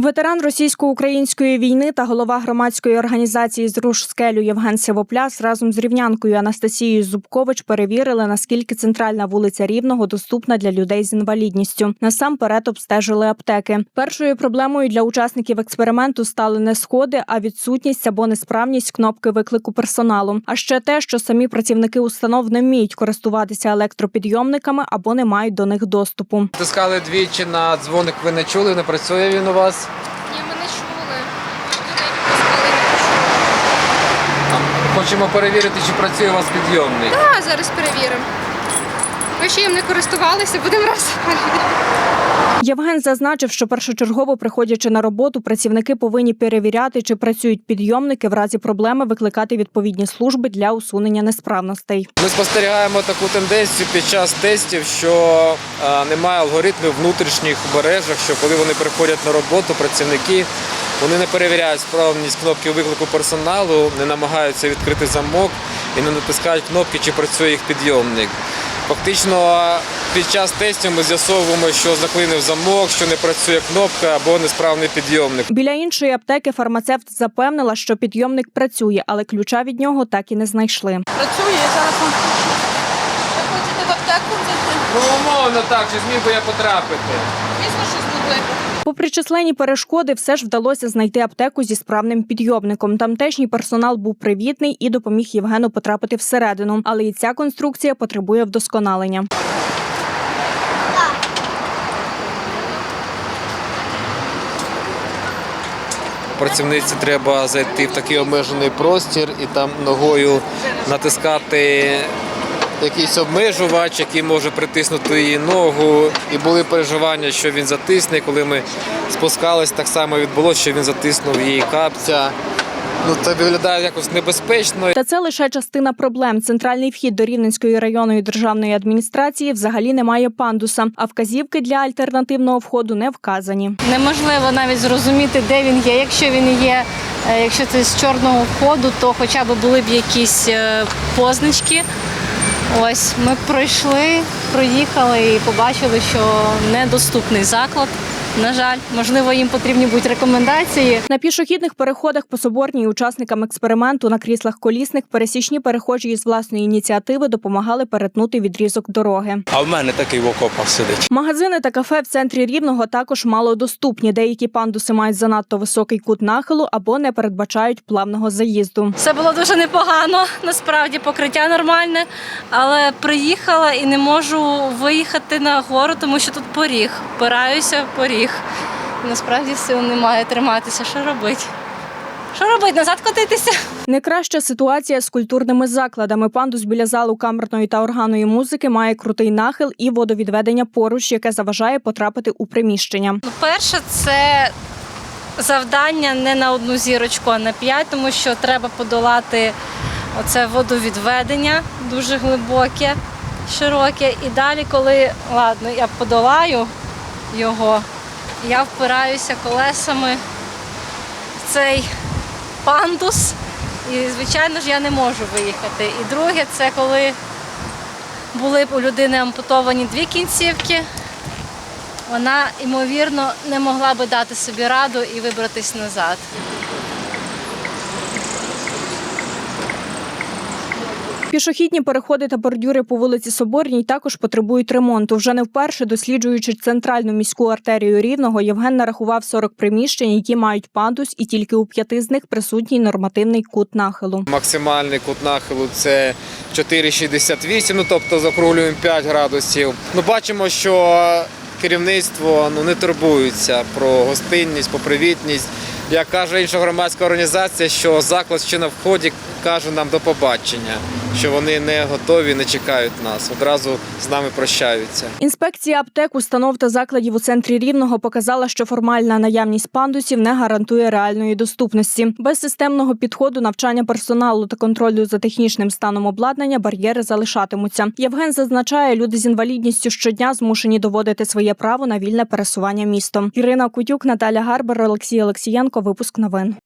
Ветеран російсько-української війни та голова громадської організації «Зруш скелю» Євген Сивопляс разом з рівнянкою Анастасією Зубкович перевірили, наскільки центральна вулиця Рівного доступна для людей з інвалідністю. Насамперед обстежили аптеки. Першою проблемою для учасників експерименту стали не сходи, а відсутність або несправність кнопки виклику персоналу. А ще те, що самі працівники установ не вміють користуватися електропідйомниками або не мають до них доступу. Тискали двічі на дзвоник, ви не чули, не працює він у вас. Ні, ми не чули. Людей відпускали, не почули. Хочемо перевірити, чи працює у вас підйомник. Так, зараз перевіримо. Ми ще їм не користувалися, будемо раз. Євген зазначив, що першочергово приходячи на роботу, працівники повинні перевіряти, чи працюють підйомники в разі проблеми викликати відповідні служби для усунення несправностей. Ми спостерігаємо таку тенденцію під час тестів, що е, немає алгоритмів внутрішніх мережах, що коли вони приходять на роботу, працівники вони не перевіряють справність кнопки виклику персоналу, не намагаються відкрити замок і не натискають кнопки, чи працює їх підйомник. Фактично під час тестів ми з'ясовуємо, що заклинив замок, що не працює кнопка або несправний підйомник. Біля іншої аптеки фармацевт запевнила, що підйомник працює, але ключа від нього так і не знайшли. Працює, я зараз вам включу. Ви хочете в аптеку? Ну, умовно так, чи зміг би я потрапити? Звісно, що змогли. Попри численні перешкоди, все ж вдалося знайти аптеку зі справним підйомником. Тамтешній персонал був привітний і допоміг Євгену потрапити всередину. Але і ця конструкція потребує вдосконалення. Працівниці треба зайти в такий обмежений простір і там ногою натискати якийсь обмежувач, який може притиснути її ногу. І були переживання, що він затисне. Коли ми спускались, так само відбулося, що він затиснув її капця. Ну, це виглядає якось небезпечно. Та це лише частина проблем. Центральний вхід до Рівненської районної державної адміністрації взагалі не має пандуса, а вказівки для альтернативного входу не вказані. Неможливо навіть зрозуміти, де він є. Якщо він є, е, якщо це з чорного входу, то хоча б були б якісь е, позначки. Ось ми пройшли, проїхали і побачили, що недоступний заклад. На жаль, можливо, їм потрібні будуть рекомендації. На пішохідних переходах по Соборній учасникам експерименту на кріслах колісних пересічні перехожі із власної ініціативи допомагали перетнути відрізок дороги. А в мене такий в окопах сидить. Магазини та кафе в центрі рівного також малодоступні. Деякі пандуси мають занадто високий кут нахилу або не передбачають плавного заїзду. Все було дуже непогано. Насправді покриття нормальне, але приїхала і не можу виїхати на гору, тому що тут поріг. Впираюся в поріг. Насправді сил немає триматися. Що робити? Що робити? Назад котитися? Не краща ситуація з культурними закладами. Пандус біля залу камерної та органної музики має крутий нахил і водовідведення поруч, яке заважає потрапити у приміщення. Перше, це завдання не на одну зірочку, а на п'ять, тому що треба подолати оце водовідведення дуже глибоке, широке. І далі, коли ладно, я подолаю його, я впираюся колесами в цей пандус. І, звичайно ж, я не можу виїхати. І друге, це коли були у людини ампутовані дві кінцівки, вона, ймовірно, не могла би дати собі раду і вибратись назад. Пішохідні переходи та бордюри по вулиці Соборній також потребують ремонту. Вже не вперше досліджуючи центральну міську артерію рівного, Євген нарахував 40 приміщень, які мають пандус, і тільки у п'яти з них присутній нормативний кут нахилу. Максимальний кут нахилу це 4,68, ну тобто закруглюємо 5 градусів. Ну бачимо, що керівництво ну не турбується про гостинність, про привітність. Як каже інша громадська організація, що заклад ще на вході каже нам до побачення, що вони не готові, не чекають нас. Одразу з нами прощаються. Інспекція аптек, установ та закладів у центрі рівного показала, що формальна наявність пандусів не гарантує реальної доступності. Без системного підходу навчання персоналу та контролю за технічним станом обладнання бар'єри залишатимуться. Євген зазначає, люди з інвалідністю щодня змушені доводити своє право на вільне пересування містом. Ірина Кутюк, Наталя Гарбер, Олексій Олексієнко. Випуск новин.